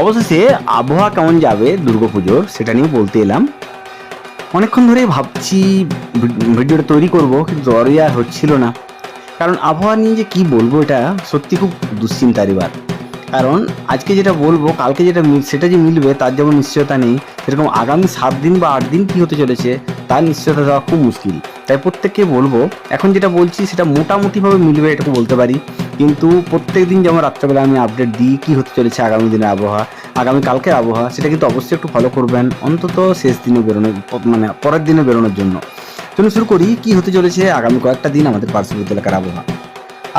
অবশেষে আবহাওয়া কেমন যাবে দুর্গাপুজোর সেটা নিয়ে বলতে এলাম। অনেকক্ষণ ধরেই ভাবছি ভিডিওটা তৈরি করব, কিন্তু জ্বরই আর হচ্ছিল না। কারণ আবহাওয়া নিয়ে যে কি বলব এটা সত্যি খুব দুশ্চিন্তার এবার। কারণ আজকে যেটা বলব, কালকে যেটা সেটা যে মিলবে তার যেমন নিশ্চয়তা নেই, সেরকম আগামী সাত দিন বা আট দিন কি হতে চলেছে, তার নিশ্চয়তা দেওয়া খুব মুশকিল। তাই প্রত্যেককে বলব, এখন যেটা বলছি সেটা মোটামুটিভাবে মিলবে, এটুকু বলতে পারি। কিন্তু প্রত্যেক দিন যেমন রাত্রেবেলা আমি আপডেট দিই কি হতে চলেছে আগামী দিনের আবহাওয়া, আগামী কালকের আবহাওয়া, সেটা কিন্তু অবশ্যই একটু ফলো করবেন, অন্তত শেষ দিনে বেরোনোর মানে পরের দিনে বেরোনোর জন্য। চলুন শুরু করি, কি হতে চলেছে আগামী কয়েকটা দিন আমাদের পার্শ্ববর্তী এলাকার আবহাওয়া।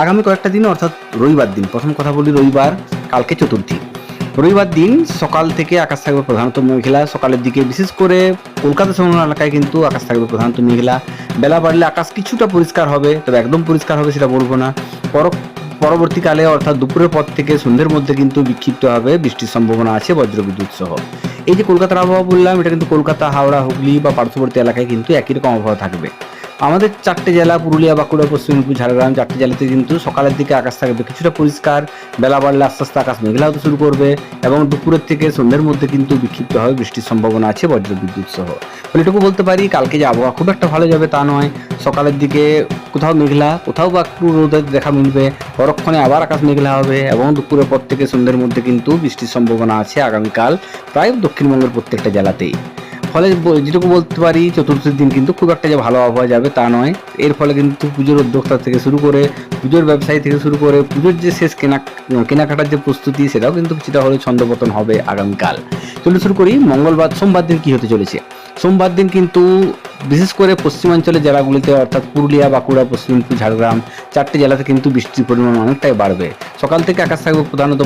আগামী কয়েকটা দিন অর্থাৎ রবিবার দিন, প্রথম কথা বলি রবিবার, কালকে চতুর্থী। রবিবার দিন সকাল থেকে আকাশ থাকবে প্রধানত মেঘলা। সকালের দিকে বিশেষ করে কলকাতা সংলগ্ন এলাকায় কিন্তু আকাশ থাকবে প্রধানত মেঘলা। বেলা বাড়লে আকাশ কিছুটা পরিষ্কার হবে, তবে একদম পরিষ্কার হবে সেটা বলব না। পর পরবর্তীকালে অর্থাৎ দুপুরের পর থেকে সন্ধ্যের মধ্যে কিন্তু বিক্ষিপ্ত হবে বৃষ্টির সম্ভাবনা আছে বজ্রবিদ্যুৎ সহ। এই যে কলকাতার আবহাওয়া বললাম, এটা কিন্তু কলকাতা, হাওড়া, হুগলি বা পার্শ্ববর্তী এলাকায় কিন্তু একই রকম আবহাওয়া থাকবে। আমাদের চারটে জেলা, পুরুলিয়া, বাঁকুড়া, পশ্চিম মেদিনীপুর, ঝাড়গ্রাম চারটে জেলাতে কিন্তু সকালের দিকে আকাশ থাকবে কিছুটা পরিষ্কার। বেলা বাড়লে আস্তে আস্তে আকাশ মেঘলা হতে শুরু করবে এবং দুপুরের থেকে সন্ধ্যের মধ্যে কিন্তু বিক্ষিপ্ত হবে বৃষ্টির সম্ভাবনা আছে বজ্রবিদ্যুৎ সহ। ফলে এটুকু বলতে পারি, কালকে যে আবহাওয়া খুব একটা ভালো যাবে তা নয়। সকালের দিকে কোথাও মেঘলা, কোথাও বা একটু রোদের দেখা মিলবে। পরক্ষণে আবার আকাশ মেঘলা হবে এবং দুপুরের পর থেকে সন্ধ্যের মধ্যে কিন্তু বৃষ্টির সম্ভাবনা আছে আগামীকাল, প্রায় দক্ষিণবঙ্গের প্রত্যেকটা জেলাতেই। ফলে যেটুকু বলতে পারি, চতুর্থীর দিন কিন্তু খুব একটা যে ভালো আবহাওয়া যাবে তা নয়। এর ফলে কিন্তু পুজোর উদ্যোক্তা থেকে শুরু করে, পুজোর ব্যবসায়ী থেকে শুরু করে, পুজোর যে শেষ কেনা, কেনাকাটার যে প্রস্তুতি, সেটাও কিন্তু কিছুটা হলে ছন্দপতন হবে আগামীকাল। চলে শুরু করি, মঙ্গলবার, সোমবার দিন কী হতে চলেছে? সোমবার দিন কিন্তু বিশেষ করে পশ্চিমাঞ্চলের জেলাগুলিতে, অর্থাৎ পুরুলিয়া, বাঁকুড়া, পশ্চিম ঝাড়গ্রাম, চারটি জেলাতে কিন্তু বৃষ্টির পরিমাণ অনেকটাই বাড়বে। সকাল থেকে আকাশ থাকবে প্রধানত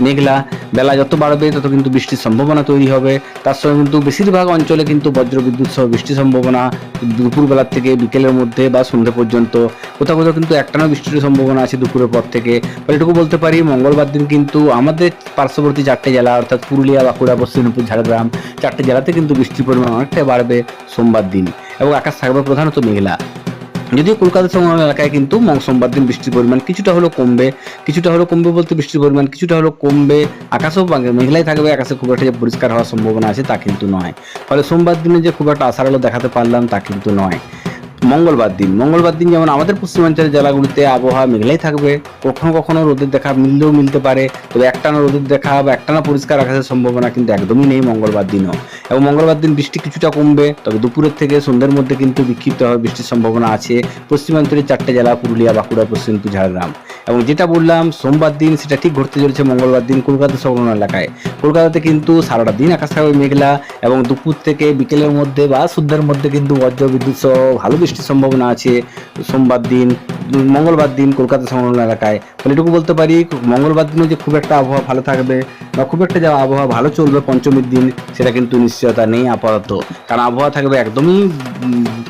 মেঘলা, বেলা যত বাড়বে তত কিন্তু বৃষ্টির সম্ভাবনা তৈরি হবে। তার সঙ্গে কিন্তু বেশিরভাগ অঞ্চলে কিন্তু বজ্রবিদ্যুৎ সহ বৃষ্টির সম্ভাবনা দুপুরবেলার থেকে বিকেলের মধ্যে বা সন্ধ্যে পর্যন্ত। কোথাও কোথাও কিন্তু একটানা বৃষ্টির সম্ভাবনা আছে দুপুরের পর থেকে। ফলে এটুকু বলতে পারি, মঙ্গলবার দিন কিন্তু আমাদের পার্শ্ববর্তী চারটে জেলা, অর্থাৎ পুরুলিয়া, বাঁকুড়া পশ্চিম মেদিনীপুর ঝাড়গ্রাম, চারটে জেলাতে কিন্তু বৃষ্টির পরিমাণ অনেকটাই বাড়বে সোমবার দিন। এবং আকাশ থাকবে প্রধানত মেঘলা। যদিও কলকাতা সংলগ্ন এলাকায় কিন্তু সোমবার দিন বৃষ্টির পরিমাণ কিছুটা হলেও কমবে, কিছুটা হলেও কমবে বলতে বৃষ্টির পরিমাণ কিছুটা হলেও কমবে। আকাশও মেঘলাই থাকবে, আকাশে খুব একটা যে পরিষ্কার হওয়ার সম্ভাবনা আছে তা কিন্তু নয়। ফলে সোমবার দিনে যে খুব একটা আশার আলো দেখাতে পারলাম তা কিন্তু নয়। মঙ্গলবার দিন। মঙ্গলবার দিন যেমন আমাদের পশ্চিমাঞ্চলের জেলাগুলিতে আবহাওয়া মেঘলাই থাকবে, কখনো কখনো রোদের দেখা মিললেও মিলতে পারে, তবে একটানা রোদের দেখা বা একটানা পরিষ্কার আকাশের সম্ভাবনা কিন্তু একদমই নেই মঙ্গলবার দিনও। এবং মঙ্গলবার দিন বৃষ্টি কিছুটা কমবে, তবে দুপুরের থেকে সন্ধ্যের মধ্যে কিন্তু বিক্ষিপ্ত হবে বৃষ্টির সম্ভাবনা আছে পশ্চিমাঞ্চলের চারটে জেলা, পুরুলিয়া, বাঁকুড়া পশ্চিম ঝাড়গ্রাম। এবং যেটা বললাম, সোমবার দিন সেটা ঠিক ঘটতে চলেছে, মঙ্গলবার দিন কলকাতা সংলগ্ন এলাকায়। কলকাতাতে কিন্তু সারাটা দিন আকাশ থাকবে মেঘলা এবং দুপুর থেকে বিকেলের মধ্যে বা সন্ধ্যার মধ্যে কিন্তু বজ্র বিদ্যুৎ সহ ভালো বৃষ্টির সম্ভাবনা আছে। সোমবার দিন, মঙ্গলবার দিন কলকাতা সংলগ্ন এলাকায়। ফলে এটুকু বলতে পারি, মঙ্গলবার দিনও যে খুব একটা আবহাওয়া ভালো থাকবে বা খুব একটা যে আবহাওয়া ভালো চলবে পঞ্চমীর দিন, সেটা কিন্তু নিশ্চয়তা নেই আপাতত। কারণ আবহাওয়া থাকবে একদমই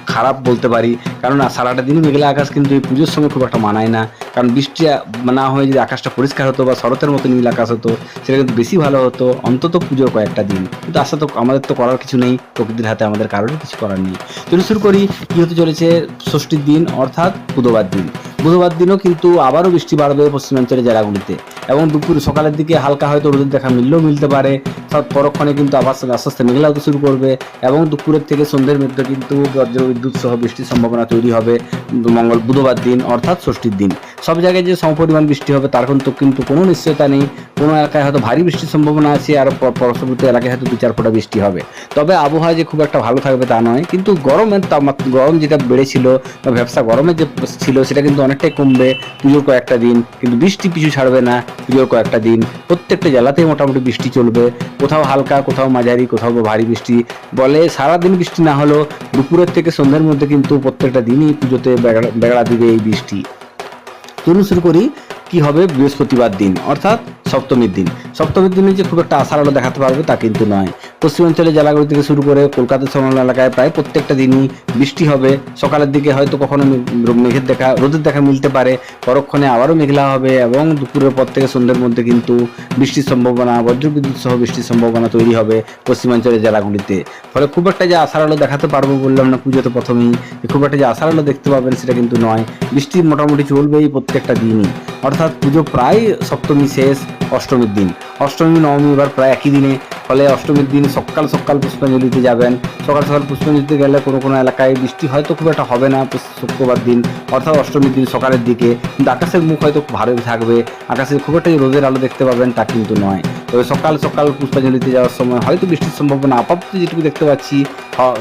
খারাপ বলতে পারি। কারণ সারাটা দিন মেঘলা আকাশ কিন্তু এই পুজোর সময় খুব একটা মানায় না। কারণ বৃষ্টি আ- না হয়ে যদি আকাশটা পরিষ্কার হতো বা শরতের মতো নীল আকাশ হতো, সেটা কিন্তু বেশি ভালো হতো। অন্তত পুজোর কয়েকটা দিন। কিন্তু আশা তো আমাদের তো করার কিছু নেই। প্রকৃতির হাতে আমাদের কারোরই কিছু করার নেই। চলুন শুরু করি কি হতে চলেছে ষষ্ঠীর দিন, অর্থাৎ বুধবার দিন। বুধবার দিনও কিন্তু আবারও বৃষ্টি বাড়বে পশ্চিমাঞ্চলের জেলাগুলিতে। এবং দুপুর সকালের দিকে হালকা হয়তো রোদের দেখা মিললেও মিলতে পারে। পরক্ষণে কিন্তু আবার আস্তে আস্তে মেঘলা হতে শুরু করবে। এবং দুপুরের থেকে সন্ধ্যের মধ্যে কিন্তু বজ্র, বিদ্যুৎ সহ বৃষ্টির সম্ভাবনা তৈরি হবে মঙ্গল, বুধবার দিন, অর্থাৎ ষষ্ঠীর দিন। সব জায়গায় যে সমপরিমাণ বৃষ্টি হবে, তার কিন্তু কিন্তু কোনো নিশ্চয়তা নেই। কোনো এলাকায় হয়তো ভারী বৃষ্টির সম্ভাবনা আছে, আর প- পার্শ্ববর্তী এলাকায় হয়তো দু চার ফোঁটা বৃষ্টি হবে। তবে আবহাওয়া যে খুব একটা ভালো থাকবে তা নয়, কিন্তু গরমের তাপমাত্রা গরম যেটা বেড়েছিল, বা ব্যবসা গরমের যে ছিল, সেটা কিন্তু অনেকটাই কমবে পুজোর কয়েকটা দিন। কিন্তু বৃষ্টি পিছু ছাড়বে না পুজোর কয়েকটা দিন। প্রত্যেকটা জেলাতেই মোটামুটি বৃষ্টি চলবে। কোথাও হালকা, কোথাও মাঝারি, কোথাও ভারী বৃষ্টি। বলে সারাদিন বৃষ্টি না হলেও দুপুরের থেকে সন্ধ্যের মধ্যে কিন্তু প্রত্যেকটা দিনই পুজোতে বেগড়া দিবে এই বৃষ্টি। চলুন শুরু করি কি হবে বৃহস্পতিবার দিন। অর্থাৎ সপ্তমীর দিন। সপ্তমীর দিনে যে খুব একটা আশার আলো দেখাতে পারবে তা কিন্তু নয়। পশ্চিমাঞ্চলের জেলাগুলি থেকে শুরু করে কলকাতা সংলগ্ন এলাকায় প্রায় প্রত্যেকটা দিনই বৃষ্টি হবে। সকালের দিকে হয়তো কখনো মেঘের দেখা, রোদের দেখা মিলতে পারে। পরক্ষণে আবারও মেঘলা হবে এবং দুপুরের পর থেকে সন্ধ্যের মধ্যে কিন্তু বৃষ্টির সম্ভাবনা, বজ্রবিদ্যুৎ সহ বৃষ্টির সম্ভাবনা তৈরি হবে পশ্চিমাঞ্চলের জেলাগুলিতে। ফলে খুব একটা যে আশার আলো দেখাতে পারব বললাম না পুজোতে প্রথমেই খুব একটা যে আশার আলো দেখতে পাবেন সেটা কিন্তু নয়। বৃষ্টি মোটামুটি চলবেই প্রত্যেকটা দিনই। অর্থাৎ পুজো প্রায় সপ্তমী শেষ অষ্টমীর দিন। অষ্টমী, নবমী এবার প্রায় একই দিনে। ফলে অষ্টমীর দিন সকাল সকাল পুষ্পাঞ্জলিতে যাবেন। সকাল সকাল পুষ্পাঞ্জলিতে গেলে কোনো কোনো এলাকায় বৃষ্টি হয়তো খুব একটা হবে না শুক্রবার দিন, অর্থাৎ অষ্টমীর দিন সকালের দিকে। কিন্তু আকাশের মুখ হয়তো ভালোই থাকবে। আকাশে খুব একটা রোদের আলো দেখতে পাবেন তা কিন্তু নয়। তবে সকাল সকাল পুষ্পাঞ্জলিতে যাওয়ার সময় হয়তো বৃষ্টির সম্ভাবনা আপাতত যেটুকু দেখতে পাচ্ছি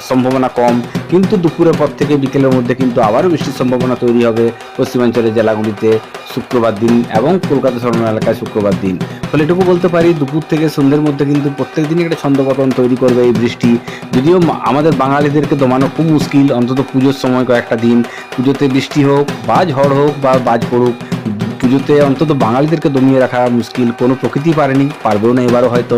সম্ভাবনা কম। কিন্তু দুপুরের পর থেকে বিকেলের মধ্যে কিন্তু আবারও বৃষ্টির সম্ভাবনা তৈরি হবে পশ্চিমাঞ্চলের জেলাগুলিতে শুক্রবার দিন এবং কলকাতা শহর এলাকায় শুক্রবার দিন। ফলে এটুকু বলতে পারি, দুপুর থেকে সন্ধ্যের মধ্যে কিন্তু প্রত্যেক দিনই একটা ছন্দপতন তৈরি করবে এই বৃষ্টি। যদিও আমাদের বাঙালিদেরকে দমানো খুব মুশকিল, অন্তত পুজোর সময় কয়েকটা দিন। পুজোতে বৃষ্টি হোক বা ঝড় হোক বা বাজ পড়ুক পুজোতে অন্তত বাঙালিদেরকে দমিয়ে রাখা মুশকিল। কোনো প্রকৃতি পারেনি, পারবেও না এবারও হয়তো।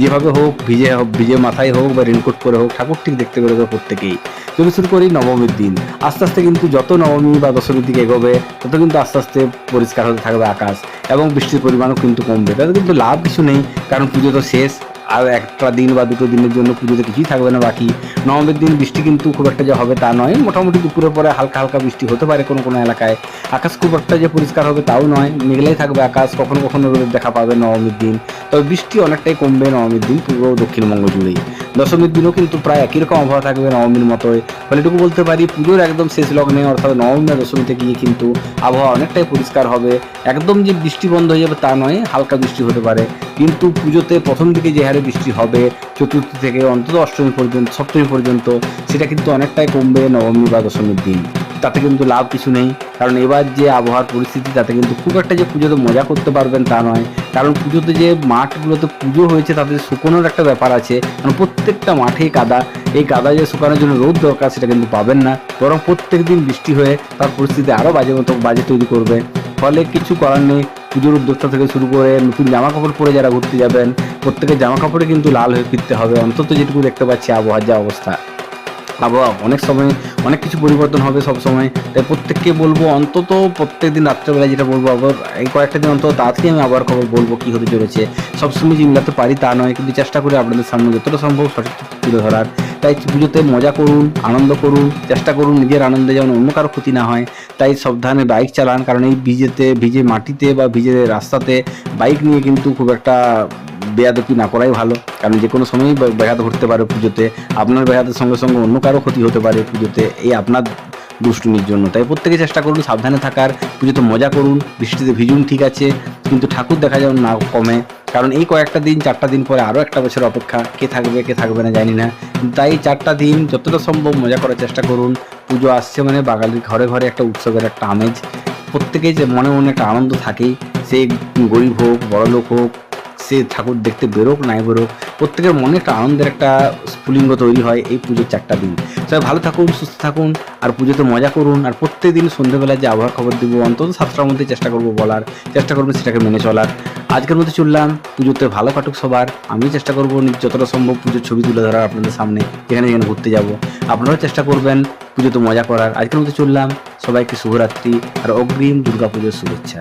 যেভাবে হোক, ভিজে হোক, ভিজে মাথায় হোক বা রেনকোট করে হোক, ঠাকুর ঠিক দেখতে বেরোবে প্রত্যেকেই। চলে শুরু করি নবমীর দিন। আস্তে আস্তে কিন্তু যত নবমী বা দশমীর দিকে এগোবে, তত কিন্তু আস্তে আস্তে পরিষ্কার হতে থাকবে আকাশ এবং বৃষ্টির পরিমাণও কিন্তু কমবে। তাতে কিন্তু লাভ কিছু নেই, কারণ পুজো তো শেষ। আর একটা দিন বা দুটো দিনের জন্য পুজোতে কিছুই থাকবে না, বাকি নবমের দিন বৃষ্টি কিন্তু খুব একটা যে হবে তা নয়। মোটামুটি দুপুরের পরে হালকা হালকা বৃষ্টি হতে পারে কোনো কোনো এলাকায়। আকাশ খুব একটা যে পরিষ্কার হবে তাও নয়, মেঘলাই থাকবে আকাশ, কখনো কখনো রোদের দেখা পাবে নবমীর দিন। তবে বৃষ্টি অনেকটাই কমবে নবমীর দিন, পূর্ব দক্ষিণবঙ্গ জুড়েই। দশমীর দিনও কিন্তু প্রায় একই রকম আবহাওয়া থাকবে নবমীর মতোই। ফলে এটুকু বলতে পারি, পুজোর একদম শেষ লগ্নে অর্থাৎ নবমী আর দশমীতে গিয়ে কিন্তু আবহাওয়া অনেকটাই পরিষ্কার হবে। একদম যে বৃষ্টি বন্ধ হয়ে যাবে তা নয়, হালকা বৃষ্টি হতে পারে। কিন্তু পুজোতে প্রথম দিকে যে হারে বৃষ্টি হবে, চতুর্থী থেকে অন্তত অষ্টমী পর্যন্ত, সপ্তমী পর্যন্ত, সেটা কিন্তু অনেকটাই কমবে নবমী বা দশমীর দিন। তাতে কিন্তু লাভ কিছু নেই। কারণ এবার যে আবহাওয়ার পরিস্থিতি, তাতে কিন্তু খুব একটা যে পুজোতে মজা করতে পারবেন তা নয়। কারণ পুজোতে যে মাঠগুলোতে পুজো হয়েছে, তাতে শুকোনোর একটা ব্যাপার আছে। কারণ প্রত্যেকটা মাঠেই কাদা এই কাদা যে শুকানোর জন্য রোদ দরকার, সেটা কিন্তু পাবেন না। বরং প্রত্যেক দিন বৃষ্টি হয়ে তার পরিস্থিতি আরও বাজে মতো বাজে তৈরি করবে। ফলে কিছু করার নেই। পুজোর উদ্যোক্তা থেকে শুরু করে নতুন জামা কাপড় পরে যারা ঘুরতে যাবেন, প্রত্যেকের জামা কাপড়ে কিন্তু লাল হয়ে ফিরতে হবে। অন্তত যেটুকু দেখতে পাচ্ছি আবহাওয়ার যা অবস্থা। আবহাওয়া, অনেক সময় অনেক কিছু পরিবর্তন হবে সব সময়। তাই প্রত্যেককে বলব অন্তত প্রত্যেক দিন রাত্রেবেলা যেটা বলব, আবার এই কয়েকটা দিন অন্তত তাড়াতাড়ি আমি আবার খবর বলব কী হতে চলেছে। সবসময় যে মিলাতে পারি তা নয়, কিন্তু চেষ্টা করে আপনাদের সামনে যতটা সম্ভব সঠিক তুলে ধরার। তাই পুজোতে মজা করুন, আনন্দ করুন, চেষ্টা করুন নিজের আনন্দে যেমন অন্য কারও ক্ষতি না হয়। তাই সাবধানে বাইক চালান, কারণ এই ভিজেতে, ভিজে মাটিতে বা ভিজে রাস্তাতে বাইক নিয়ে কিন্তু খুব একটা বেয়াদপি না করাই ভালো। কারণ যে কোনো সময়ই ব্যাঘাত ঘটতে পারে পুজোতে। আপনার ব্যাঘাতের সঙ্গে সঙ্গে অন্য কারও ক্ষতি হতে পারে পুজোতে। এই আপনার দুষ্টুমির জন্য। তাই প্রত্যেকে চেষ্টা করুন সাবধানে থাকার। পুজোতে মজা করুন, বৃষ্টিতে ভিজুন ঠিক আছে। কিন্তু ঠাকুর দেখা যেন না কমে। কারণ এই কয়েকটা দিন, চারটা দিন পরে আরও একটা বছর অপেক্ষা। কে থাকবে কে থাকবে না জানি না। তাই চারটা দিন যতটা সম্ভব মজা করার চেষ্টা করুন। পুজো আসছে মানে বাঙালির ঘরে ঘরে একটা উৎসবের একটা আমেজ। প্রত্যেকেই যে মনে মনে একটা আনন্দ থাকেই। সে গরিব হোক, বড়লোক হোক সে ঠাকুর দেখতে বেরোক, নাই বেরোক, প্রত্যেকের মনে একটা আনন্দের একটা স্ফুলিঙ্গ তৈরি হয় এই পুজোর চারটা দিন। সবাই ভালো থাকুন, সুস্থ থাকুন, আর পুজোতে মজা করুন, আর প্রত্যেক দিন সন্ধ্যেবেলায় যে আবহাওয়ার খবর দিব, অন্তত সাতটার মধ্যে চেষ্টা করব বলার, চেষ্টা করব সেটাকে মেনে চলার। আজকের মধ্যে চললাম, পুজোতে ভালো কাটুক সবার আমি চেষ্টা করব যতটা সম্ভব পুজোর ছবি তুলে ধরার আপনাদের সামনে যেখানে যেখানে ঘুরতে যাব। আপনারাও চেষ্টা করবেন পুজোতে মজা করার। আজকের মধ্যে চললাম, সবাইকে শুভরাত্রি, আর অগ্রিম দুর্গাপুজোর শুভেচ্ছা।